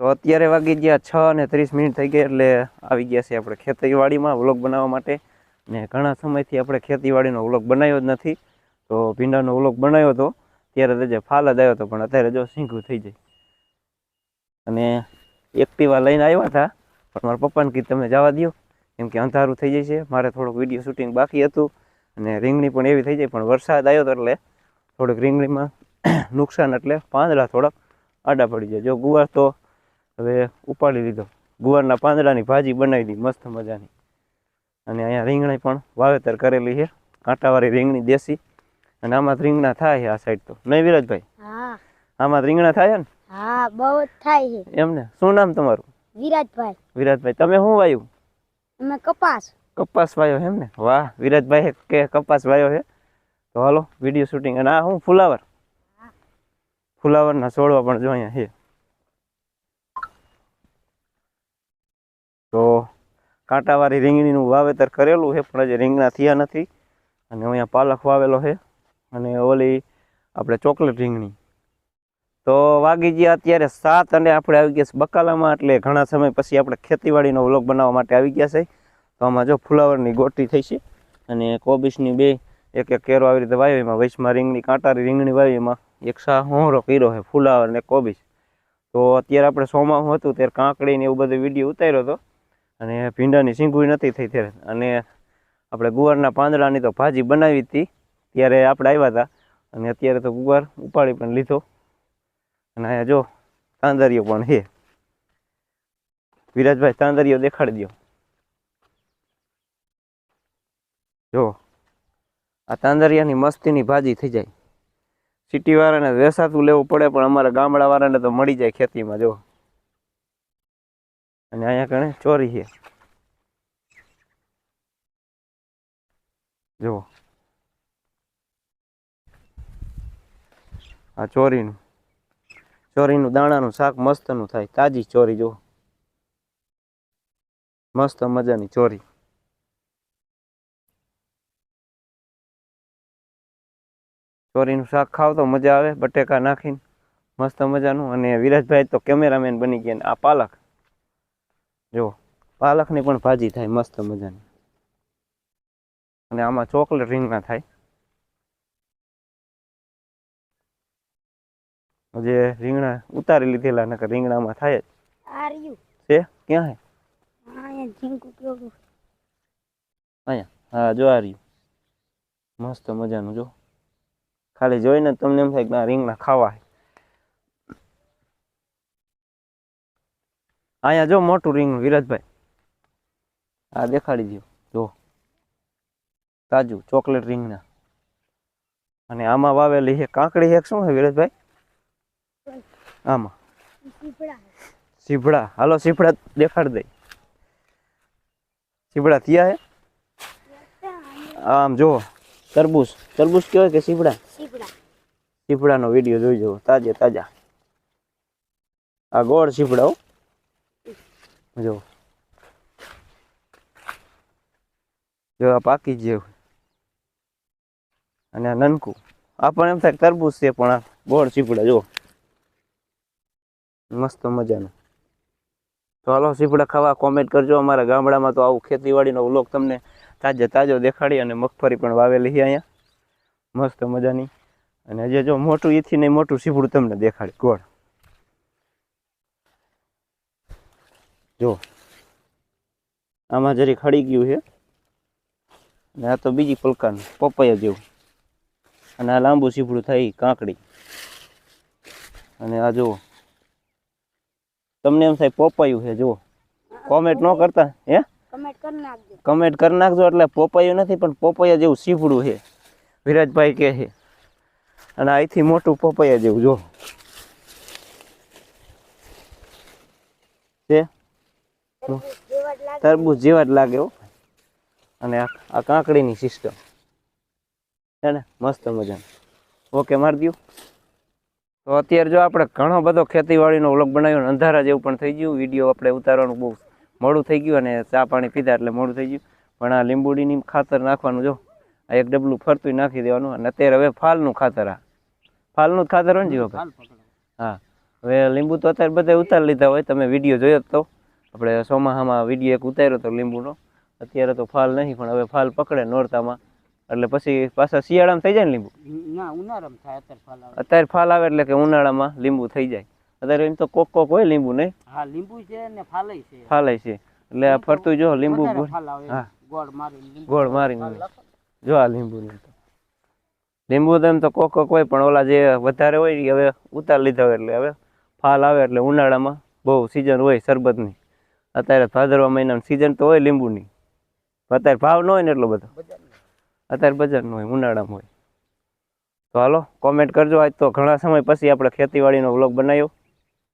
તો અત્યારે વાગી ગયા છ અને ત્રીસ મિનિટ થઈ ગઈ એટલે આવી ગયા છે આપણે ખેતીવાડીમાં વ્લોગ બનાવવા માટે. ને ઘણા સમયથી આપણે ખેતીવાડીનો વ્લોગ બનાવ્યો જ નથી. તો ભીંડાનો વ્લોગ બનાવ્યો હતો. ત્યારે તો જે ફાલ જ આવ્યો હતો, પણ અત્યારે જો સિંઘું થઈ જાય અને એક્ટિવા લઈને આવ્યા હતા, પણ મારા પપ્પાને કીધું, તમે જવા દો કેમ કે અંધારું થઈ જાય છે. મારે થોડુંક વીડિયો શૂટિંગ બાકી હતું અને રીંગણી પણ એવી થઈ જાય, પણ વરસાદ આવ્યો હતો એટલે થોડુંક રીંગણીમાં નુકસાન, એટલે પાંદડા થોડાક આડા પડી જાય. જો ગુવાર તો હવે ઉપાડી લીધો. ગુવારના પાંદડાની ભાજી બનાવી દીધી મસ્ત મજાની. અને અહીંયા રીંગણી પણ વાવેતર કરેલી છે. કાંટાવાળી રીંગણી દેશી. અને આમાં રીંગણા થાય છે આ સાઈડ તો. નહીં વિરાજભાઈ? આમાં રીંગણા થાય ને? હા બહુ થાય છે. એમને શું નામ તમારું? વિરાજભાઈ. વિરાજભાઈ તમે શું વાયું? અમે કપાસ. કપાસ વાયો એમ ને? વાહ વિરાજભાઈ કે કપાસ વાયો છે? તો હાલો વીડિયો શૂટિંગ અને આ હું ફુલાવર? ફુલાવરના છોડવા પણ જો અહીંયા છે. તો કાંટાવાળી રીંગણીનું વાવેતર કરેલું છે, પણ હજી રીંગણા થયા નથી. અને અહીંયા પાલક વાવેલો છે અને ઓલી આપણે ચોકલેટ રીંગણી. તો વાગી ગયા અત્યારે સાત અને આપણે આવી ગયા છે બકાલામાં, એટલે ઘણા સમય પછી આપણે ખેતીવાડીનો વ્લોગ બનાવવા માટે આવી ગયા છે તો આમાં જો ફુલાવરની ગોટી થઈ છે અને કોબીસની બે, એક એક કેરો આવી રીતે વાવી, એમાં વૈશમાં રીંગણી, કાંટારી રીંગણી વાવી, એમાં એક સા હોંરો કર્યો છે ફુલાવર ને કોબીસ તો અત્યારે આપણે સોમાહું હતું, ત્યારે કાંકડી ને એવું બધું વીડિયો ઉતાર્યો હતો. અને ભીંડાની સિંગુઈ નથી થઈ ત્યારે. અને આપણે ગુવારના પાંદડાની તો ભાજી બનાવી હતી, ત્યારે આપણે આવ્યા હતા. અને અત્યારે તો ગુવાર ઉપાડી પણ લીધો. અને અહીંયા જો તાંદરિયો પણ છે. વિરાજભાઈ તાંદરિયો દેખાડી દો જો, આ તાંદરિયાની મસ્તીની ભાજી થઈ જાય. સિટીવાળાને વેસાતું લેવું પડે, પણ અમારા ગામડાવાળાને તો મળી જાય ખેતીમાં, જો. અને અહીંયા કણે ચોરી છે. જુઓ. આ ચોરીનું ચોરીનું દાણાનું શાક મસ્તનું થાય. તાજી ચોરી, જુઓ. મસ્ત મજાની ચોરી. ચોરીનું શાક ખાવ તો મજા આવે, બટેકા નાખીને મસ્ત મજાનું. અને વિરાજભાઈ તો કેમેરામેન બની ગયા આ પાલક. જો પાલકની પણ ભાજી થાય મસ્ત મજાની. અને આમાં ચોકલેટ રીંગણા થાય. જે રીંગણા ઉતારી લીધેલા નકર રીંગણામાં થાય જ. છે? ક્યાં હે? અહીંયા હા જો આ રહ્યું મસ્ત મજાનું જો. ખાલી જોઈને તમને એમ થાય કે રીંગણા ખાવા હે. અહીંયા જો મોટું રીંગણું વિરાજભાઈ. આ દેખાડી દો જો. તાજું, ચોકલેટ રીંગણા અને આમાં વાવેલી છે કાંકડી, એક શું છે વિરાજભાઈ? આમાં. સીભડા હાલો સીભડા દેખાડી દઈ સીભડા થયા હે? આમ જો, તરબૂચ. તરબૂચ કહેવાય કે સીભડા સીભડાનો વીડિયો જોઈ જવો તાજે તાજા. આ ગોળ સીભડા જો. જો આ પાકી જેવું. અને આ નનકું. આ પણ એમ થાય કે તરબૂચ છે, પણ આ ગોળ ચીપડા, જો. મસ્ત મજાનું. તો હાલો સીપડા ખાવા કોમેન્ટ કરજો. અમારા ગામડામાં તો આવું ખેતીવાડીનો વ્લોગ તમને તાજે તાજો દેખાડી અને મગફળી પણ વાવેલી છે અહીંયા. મસ્ત મજાની. અને હજી જો મોટું, એથી નહીં મોટું સીપડું તમને દેખાડી. ગોળ. જો આમાં જરી ખડી ગયું છે. અને આ તો બીજી પલકાનું પપૈયા જેવું. અને આ લાંબુ સીપડું થાય કાંકડી. અને આ જુઓ તમને એમ થાય પોપાયું છે જુઓ. કોમેન્ટ ન કરતા હે? કમેન્ટ કરી નાખજો. એટલે પોપાયું નથી પણ પોપૈયા જેવું સીફડું છે. વિરાજભાઈ કહે છે. અને અહીંથી મોટું પોપૈયા જેવું જો છે? જેવા જ તરબૂચ જેવા જ લાગે હો. અને આ આ કાંકડીની સિસ્ટમ છે ને? મસ્ત મજાનું. ઓકે મારી દઉં તો અત્યારે જો આપણે ઘણો બધો ખેતીવાડીનો વ્લોગ બનાવ્યો અંધારા જેવું પણ થઈ ગયું. વીડિયો આપણે ઉતારવાનું બહુ મોડું થઈ ગયું અને ચા પાણી પીધા એટલે મોડું થઈ ગયું. પણ આ લીંબુડીની ખાતર નાખવાનું જો આ એક ડબલું ફરતું નાખી દેવાનું. અને અત્યારે હવે ફાલનું ખાતર આ. ફાલનું જ ખાતર હોય ને જીવો હા. હવે લીંબુ તો અત્યારે બધા ઉતારી લીધા હોય. તમે વીડિયો જોયો જ તો. આપણે ચોમાસામાં વીડિયો એક ઉતાર્યો તો લીંબુનો. અત્યારે તો ફાલ નહીં પણ હવે ફાલ પકડે નોરતામાં. એટલે પછી પાછા શિયાળામાં થઈ જાય ને લીંબુ? ના ઉનાળામાં થાય અત્યારે ફાલ આવે. અત્યારે ફાલ આવે એટલે કે ઉનાળામાં લીંબુ થઈ જાય. અત્યારે એમ તો કોક કોક હોય લીંબુ નહીં? હા લીંબુ છે ને ફાલય છે. ફાલાય છે. એટલે આ ફરતું જો લીંબુ હા. ગોળ મારી ગોળ મારીને જો આ લીંબુ લીંબુ તો એમ તો કોક કોક હોય પણ ઓલા જે વધારે હોય એ હવે ઉતાર લીધા હોય એટલે હવે ફાલ આવે એટલે ઉનાળામાં બહુ સિઝન હોય શરબતની. અત્યારે ભાદરવા મહિનાની સિઝન તો હોય લીંબુની. અત્યારે ભાવ ન હોય ને એટલો બધો. અત્યારે બજારનો હોય, ઉનાળામાં હોય. તો હાલો કોમેન્ટ કરજો. આજ તો ઘણા સમય પછી આપણે ખેતીવાડીનો વ્લોગ બનાવ્યો.